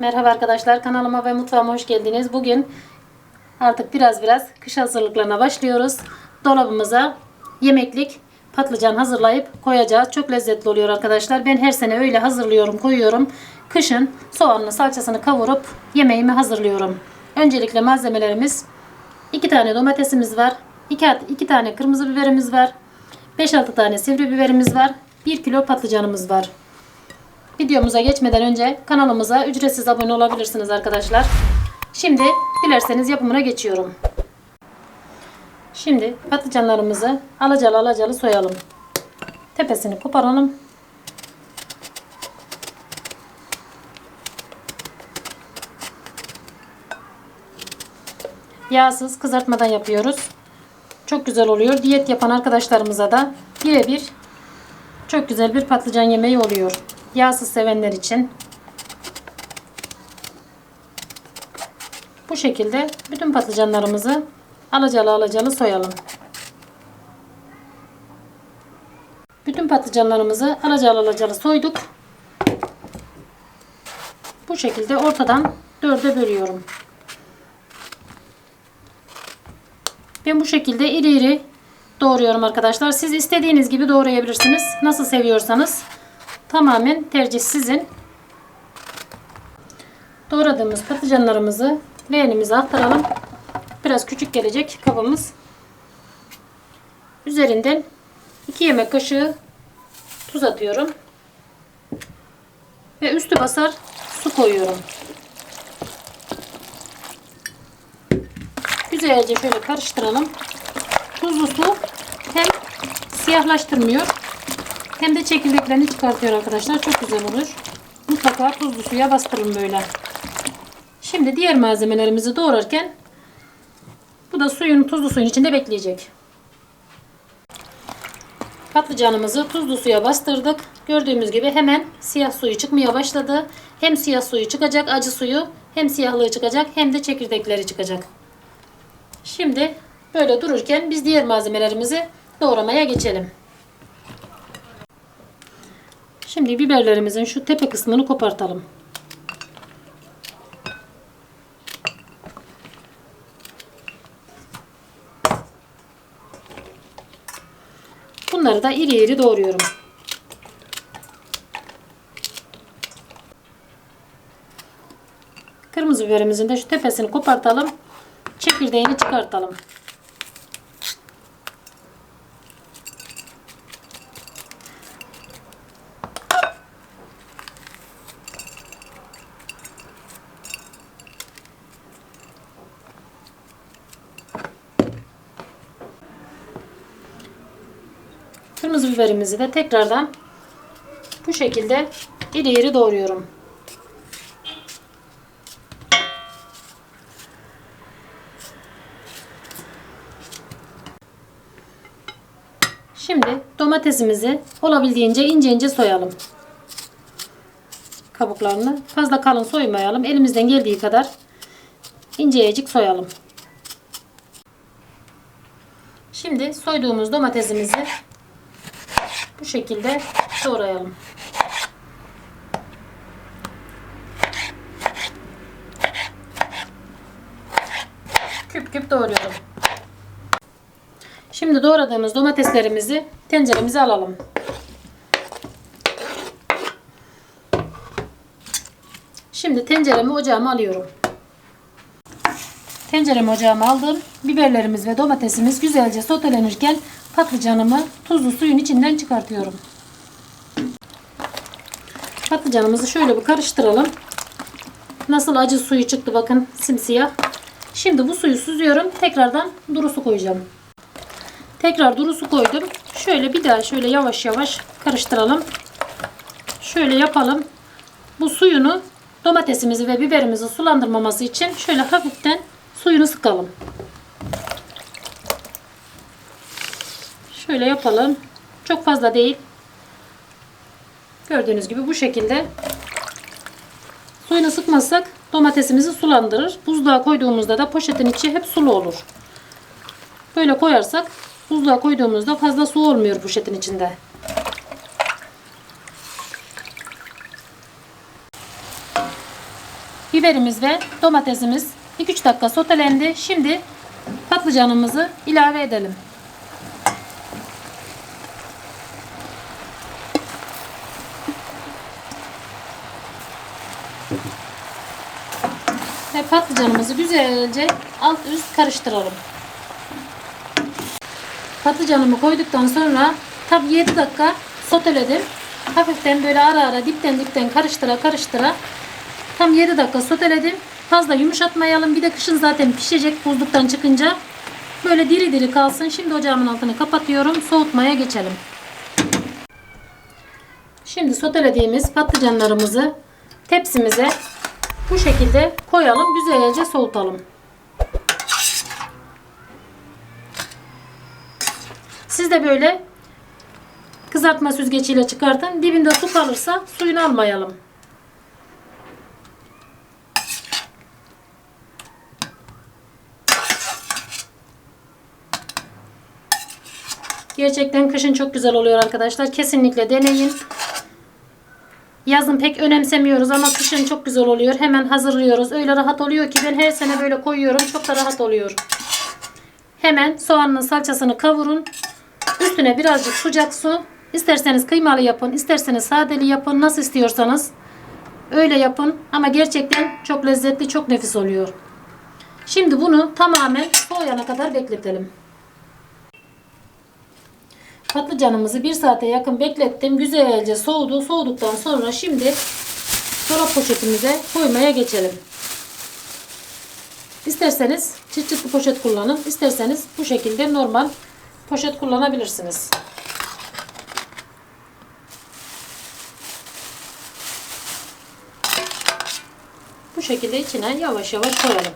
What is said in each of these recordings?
Merhaba arkadaşlar kanalıma ve mutfağıma hoş geldiniz. Bugün artık biraz biraz kış hazırlıklarına başlıyoruz. Dolabımıza yemeklik patlıcan hazırlayıp koyacağız. Çok lezzetli oluyor arkadaşlar. Ben her sene öyle hazırlıyorum koyuyorum. Kışın soğanını salçasını kavurup yemeğimi hazırlıyorum. Öncelikle malzemelerimiz 2 tane domatesimiz var. 2, 2 tane kırmızı biberimiz var. 5-6 tane sivri biberimiz var. 1 kilo patlıcanımız var. Videomuza geçmeden önce kanalımıza ücretsiz abone olabilirsiniz arkadaşlar. Şimdi dilerseniz yapımına geçiyorum. Şimdi patlıcanlarımızı alacalı alacalı soyalım. Tepesini koparalım. Yağsız kızartmadan yapıyoruz. Çok güzel oluyor. Diyet yapan arkadaşlarımıza da birebir çok güzel bir patlıcan yemeği oluyor. Yağsız sevenler için. Bu şekilde bütün patlıcanlarımızı alacalı alacalı soyalım. Bütün patlıcanlarımızı alacalı alacalı soyduk. Bu şekilde ortadan dörde bölüyorum. Ben bu şekilde iri iri doğruyorum arkadaşlar. Siz istediğiniz gibi doğrayabilirsiniz. Nasıl seviyorsanız tamamen tercih sizin. Doğradığımız patlıcanlarımızı leğenimize aktaralım. Biraz küçük gelecek kabımız. Üzerinden 2 yemek kaşığı tuz atıyorum. Ve üstü basar su koyuyorum. Güzelce şöyle karıştıralım. Tuzlu su hem siyahlaştırmıyor hem de çekirdeklerini çıkartıyor arkadaşlar. Çok güzel olur. Mutlaka tuzlu suya bastırın böyle. Şimdi diğer malzemelerimizi doğrarken bu da suyun tuzlu suyun içinde bekleyecek. Patlıcanımızı tuzlu suya bastırdık. Gördüğümüz gibi hemen siyah suyu çıkmaya başladı. Hem siyah suyu çıkacak, acı suyu, hem siyahlığı çıkacak, hem de çekirdekleri çıkacak. Şimdi böyle dururken biz diğer malzemelerimizi doğramaya geçelim. Şimdi biberlerimizin şu tepe kısmını kopartalım. Bunları da iri iri doğruyorum. Kırmızı biberimizin de şu tepesini kopartalım. Çekirdeğini çıkartalım. Kırmızı biberimizi de tekrardan bu şekilde iri iri doğruyorum. Şimdi domatesimizi olabildiğince ince ince soyalım. Kabuklarını fazla kalın soymayalım. Elimizden geldiği kadar incecik soyalım. Şimdi soyduğumuz domatesimizi bu şekilde doğrayalım. Küp küp doğruyorum. Şimdi doğradığımız domateslerimizi tenceremize alalım. Şimdi tenceremi ocağıma alıyorum. Tenceremi ocağıma aldım. Biberlerimiz ve domatesimiz güzelce sotelenirken patlıcanımı tuzlu suyun içinden çıkartıyorum. Patlıcanımızı şöyle bir karıştıralım. Nasıl acı suyu çıktı bakın simsiyah. Şimdi bu suyu süzüyorum. Tekrardan duru su koyacağım. Tekrar duru su koydum. Şöyle bir daha şöyle yavaş yavaş karıştıralım. Şöyle yapalım. Bu suyunu domatesimizi ve biberimizi sulandırmaması için şöyle hafiften suyunu sıkalım. Şöyle yapalım. Çok fazla değil. Gördüğünüz gibi bu şekilde suyunu sıkmazsak domatesimizi sulandırır. Buzluğa koyduğumuzda da poşetin içi hep sulu olur. Böyle koyarsak buzluğa koyduğumuzda fazla su olmuyor poşetin içinde. biberimiz ve domatesimiz 2-3 dakika sotelendi. Şimdi patlıcanımızı ilave edelim. Ve patlıcanımızı güzelce alt üst karıştıralım. Patlıcanımı koyduktan sonra tam 7 dakika soteledim. Hafiften böyle ara ara dipten dipten karıştıra karıştıra tam 7 dakika soteledim. Fazla yumuşatmayalım. Bir de kışın zaten pişecek buzluktan çıkınca. Böyle diri diri kalsın. Şimdi ocağımın altını kapatıyorum. Soğutmaya geçelim. Şimdi sotelediğimiz patlıcanlarımızı tepsimize bu şekilde koyalım. Güzelce soğutalım. Siz de böyle kızartma süzgeciyle çıkartın. Dibinde su kalırsa suyunu almayalım. Gerçekten kışın çok güzel oluyor arkadaşlar. Kesinlikle deneyin. Yazın pek önemsemiyoruz ama kışın çok güzel oluyor. Hemen hazırlıyoruz. Öyle rahat oluyor ki ben her sene böyle koyuyorum. Çok da rahat oluyor. Hemen soğanın salçasını kavurun. Üstüne birazcık sıcak su. İsterseniz kıymalı yapın, isterseniz sadeli yapın. Nasıl istiyorsanız öyle yapın. Ama gerçekten çok lezzetli, çok nefis oluyor. Şimdi bunu tamamen soğuyana kadar bekletelim. Patlıcanımızı bir saate yakın beklettim. Güzelce soğudu. Soğuduktan sonra şimdi dolap poşetimize koymaya geçelim. İsterseniz çıt çıtlı poşet kullanın. İsterseniz bu şekilde normal poşet kullanabilirsiniz. Bu şekilde içine yavaş yavaş koyalım.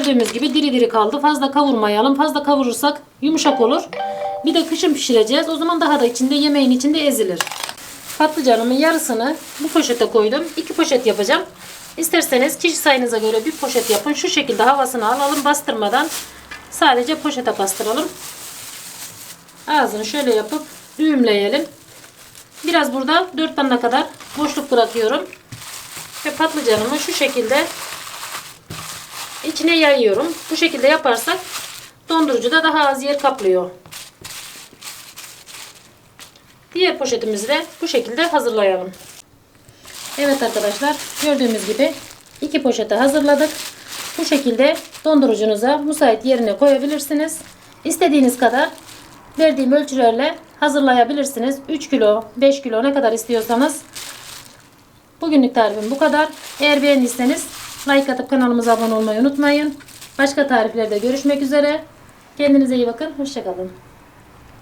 Gördüğümüz gibi diri diri kaldı. Fazla kavurmayalım. Fazla kavurursak yumuşak olur. Bir de kışın pişireceğiz. O zaman daha da içinde yemeğin içinde ezilir. Patlıcanımın yarısını bu poşete koydum. İki poşet yapacağım. İsterseniz kişi sayınıza göre bir poşet yapın. Şu şekilde havasını alalım bastırmadan. Sadece poşete bastıralım. Ağzını şöyle yapıp düğümleyelim. Biraz burada 4 tane kadar boşluk bırakıyorum. Ve patlıcanımı şu şekilde içine yayıyorum. Bu şekilde yaparsak dondurucuda daha az yer kaplıyor. Diğer poşetimizi de bu şekilde hazırlayalım. Evet arkadaşlar gördüğümüz gibi iki poşete hazırladık. Bu şekilde dondurucunuza müsait yerine koyabilirsiniz. İstediğiniz kadar verdiğim ölçülerle hazırlayabilirsiniz. 3 kilo 5 kilo ne kadar istiyorsanız. Bugünlük tarifim bu kadar. Eğer beğendiyseniz like atıp kanalımıza abone olmayı unutmayın. Başka tariflerde görüşmek üzere. Kendinize iyi bakın. Hoşçakalın.